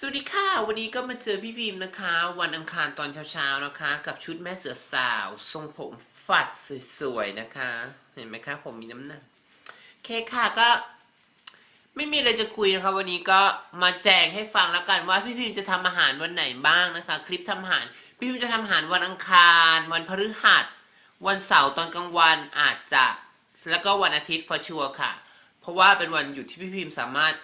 สวัสดีค่ะ วันนี้ก็มาเจอพี่พิมพ์นะคะ วันอังคารตอนเช้าๆนะคะ กับชุดแม่เสือสาว ทรงผมฝัดสวยๆนะคะ เห็นไหมคะ ผมมีน้ำหนักโอเคค่ะก็ ไม่มีอะไรจะคุยนะคะ วันนี้ก็มาแจ้งให้ฟังแล้วกันว่าพี่พิมพ์จะทำอาหารวันไหนบ้างนะคะ คลิปทำอาหาร พี่พิมพ์จะทำอาหารวันอังคาร วันพฤหัส วันเสาร์ตอนกลางวันอาจจะ แล้วก็วันอาทิตย์ for sure ค่ะ เพราะว่าเป็นวันหยุดที่พี่พิมพ์สามารถ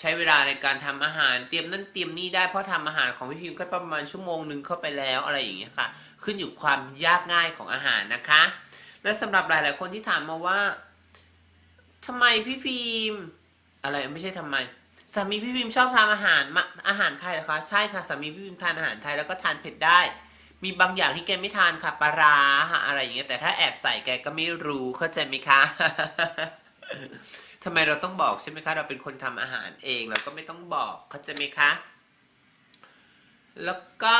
ใช้เวลาในการทำอาหารเตรียมนั่นเตรียมนี่ได้เพราะทำอาหารของพี่พิมพ์ก็ประมาณชั่วโมงหนึ่งเข้าไปแล้วอะไรอย่างเงี้ยค่ะ ขึ้นอยู่ความยากง่ายของอาหารนะคะ และสำหรับหลาย ๆ คนที่ถามมาว่าทำไมพี่พิมพ์ อะไรไม่ใช่ทำไมสามีพี่พิมพ์ชอบทำอาหารอาหารไทยเหรอคะใช่ค่ะสามีพี่พิมพ์ทานอาหารไทยแล้วก็ทานเผ็ดได้ มีบางอย่างที่แกไม่ทานค่ะปลาร้าอะไรอย่างเงี้ยแต่ถ้าแอบใส่แกก็ไม่รู้เข้าใจไหมคะ ทำไมเราต้องบอกใช่ไหมคะ เราเป็นคนทำอาหารเองเราก็ไม่ต้องบอกเข้าใจไหมคะ แล้วก็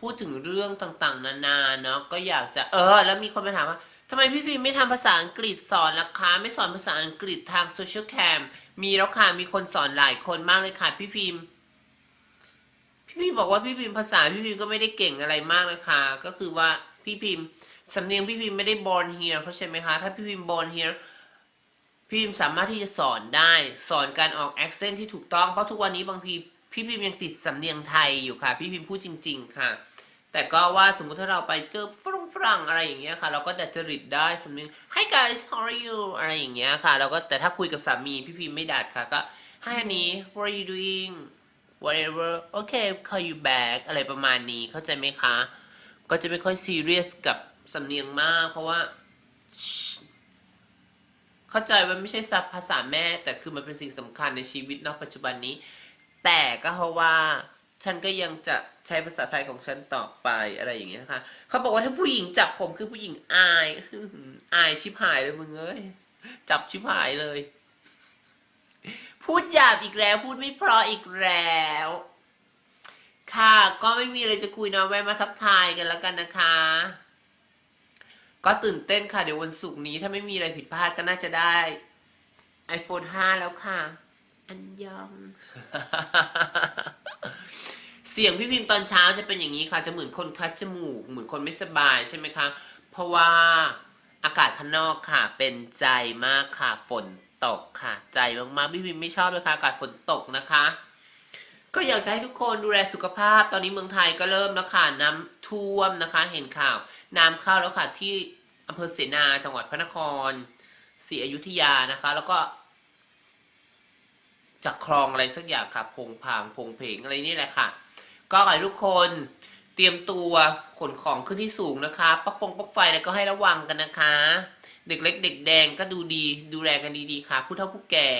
พูดถึงเรื่องต่างๆ นานาเนาะก็อยากจะเออ แล้วมีคนมาถามว่าทำไมพี่พิมไม่ทำภาษาอังกฤษสอนล่ะคะ ไม่สอนภาษาอังกฤษทางโซเชียลแคมมีแล้วค่ะ มีคนสอนหลายคนมากเลยค่ะ พี่พิมพ์พี่พิมบอกว่าพี่พิมภาษาพี่พิมก็ไม่ได้เก่งอะไรมากเลยค่ะก็คือว่าพี่พิมพ สำเนียงพี่พิมพ์ไม่ได้ born here เข้าใจไหมคะ ถ้าพี่พิมพ์ born here พี่พิมพ์สามารถที่จะสอนได้สอนการออก accent ที่ถูกต้องเพราะทุกวันนี้บางทีพี่พิมพ์ยังติดสำเนียงไทยอยู่ค่ะ พี่พิมพ์พูดจริง ๆ ค่ะ แต่ก็ว่าสมมุติถ้าเราไปเจอฝรั่งฝรั่งอะไรอย่างเงี้ยค่ะ เราก็จะจริตได้สำเนียง Hi guys how are you อะไรอย่างเงี้ยค่ะ เราก็แต่ถ้าคุยกับสามีพี่พิมพ์ไม่ดัดค่ะก็ Hi honey what are you doing whatever okay call you back อะไรประมาณนี้เข้าใจไหมคะ ก็จะไม่ค่อยซีเรียสกับ สำเนียงมาก เพราะว่า เข้าใจว่าไม่ใช่ซับภาษาแม่ แต่คือมันเป็นสิ่งสำคัญในชีวิตณปัจจุบันนี้ แต่ก็เพราะว่าฉันก็ยังจะใช้ภาษาไทยของฉันต่อไปอะไรอย่างเงี้ยค่ะ เขาบอกว่าถ้าผู้หญิงจับผมคือผู้หญิงอาย อายชิบหายเลยมึงเอ้ย จับชิบหายเลย พูดหยาบอีกแล้ว พูดไม่เพราะอีกแล้ว ค่ะ ก็ไม่มีอะไรจะคุยเนาะแวะมาทักทายกันแล้วกันนะคะ ก็ตื่นเต้นค่ะ เดี๋ยววันศุกร์นี้ถ้าไม่มีอะไรผิดพลาดก็น่าจะได้ iPhone 5 แล้วค่ะ อันยอง เสียงพี่พิมพ์ตอนเช้าจะเป็นอย่างนี้ค่ะ จะเหมือนคนคัดจมูก เหมือนคนไม่สบายใช่ไหมคะ เพราะว่าอากาศข้างนอกค่ะ เป็นใจมากค่ะ ฝนตกค่ะ ใจมากๆ พี่พิมพ์ไม่ชอบเลยค่ะ อากาศฝนตกนะคะ ก็อยากจะให้ทุกคนดูแลสุขภาพ ตอนนี้เมืองไทยก็เริ่มแล้วค่ะน้ำท่วมนะคะ เห็นข่าว น้ำเข้าแล้วค่ะที่อำเภอเสนาจังหวัดพระนครศรีอยุธยานะคะ แล้วก็ จากคลองอะไรสักอย่างค่ะพงพางพงเพงอะไรนี่แหละค่ะ ก็ขอให้ทุกคนเตรียมตัวขนของขึ้นที่สูงนะคะปักฟงปักไฟอะไรก็ให้ระวังกันนะคะ เด็กเล็กเด็กแดงก็ดูดี ดูแลกันดีๆค่ะ ผู้เฒ่าผู้แก่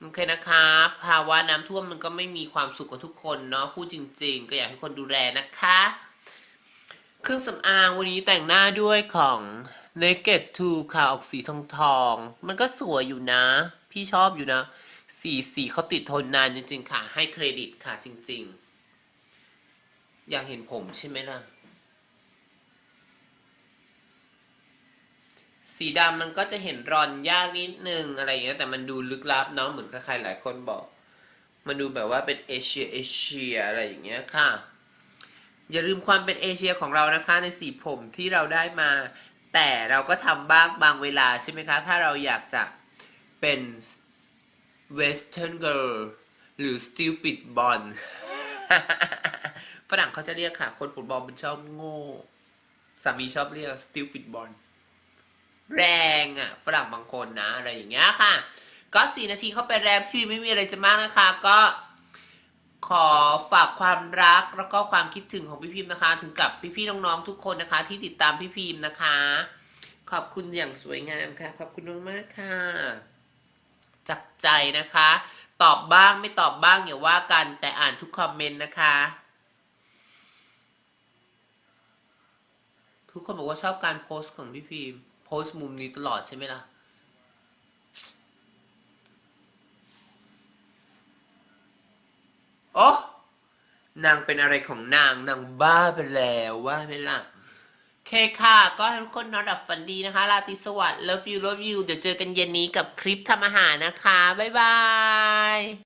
โอเคนะคะภาวะน้ำท่วมมันก็ไม่มีความสุขกับทุกคนเนาะพูดจริง ๆ ก็อยากให้คนดูแลนะคะ เครื่องสำอางวันนี้แต่งหน้าด้วยของ Naked 2ค่ะออกสีทองทอง มันก็สวยอยู่นะ พี่ชอบอยู่นะ สีสีเขาติดทนนานจริง ๆ ค่ะ ให้เครดิตค่ะจริง ๆ อยากเห็นผมใช่ไหมล่ะ สีดำมันก็จะเห็นรอนยากนิดนึงอะไรอย่างเงี้ยแต่มันดูลึกลับเนาะเหมือนใครหลายคนบอก มันดูแบบว่าเป็นเอเชียเอเชียอะไรอย่างเงี้ยค่ะ อย่าลืมความเป็นเอเชียของเรานะคะในสีผมที่เราได้มา แต่เราก็ทำบ้างบางเวลาใช่ไหมคะ ถ้าเราอยากจะเป็น Western Girl หรือ Stupid bond ฝรั่งเขาจะเรียกค่ะ คนผมบอลมันชอบโง่ สามีชอบเรียก Stupid bond แรงอะฝรั่งบางคนนะอะไรอย่างเงี้ยค่ะ ก็สี่นาทีเข้าไปแรมพี่ไม่มีอะไรจะมากนะคะ ก็ขอฝากความรักแล้วก็ความคิดถึงของพี่พิมพ์นะคะ ถึงกับพี่ๆน้องๆทุกคนนะคะ ที่ติดตามพี่พิมพ์นะคะ ขอบคุณอย่างสวยงามค่ะ ขอบคุณมากๆค่ะจากใจนะคะ ตอบบ้างไม่ตอบบ้างอย่าว่ากันแต่อ่านทุกคอมเมนต์นะคะทุกคนบอกว่าชอบการโพสต์ของพี่พิมพ์ โพสต์มุมนี้ตลอดใช่ไหมล่ะ โอ้นางเป็นอะไรของนาง นางบ้าไปแล้วว่าไหมล่ะโอเคค่ะ ก็ให้ทุกคนนอนหลับฝันดีนะคะ ราตรีสวัสดิ์ love you love you เดี๋ยวเจอกันเย็นนี้กับคลิปทำอาหารนะคะ บ๊ายบาย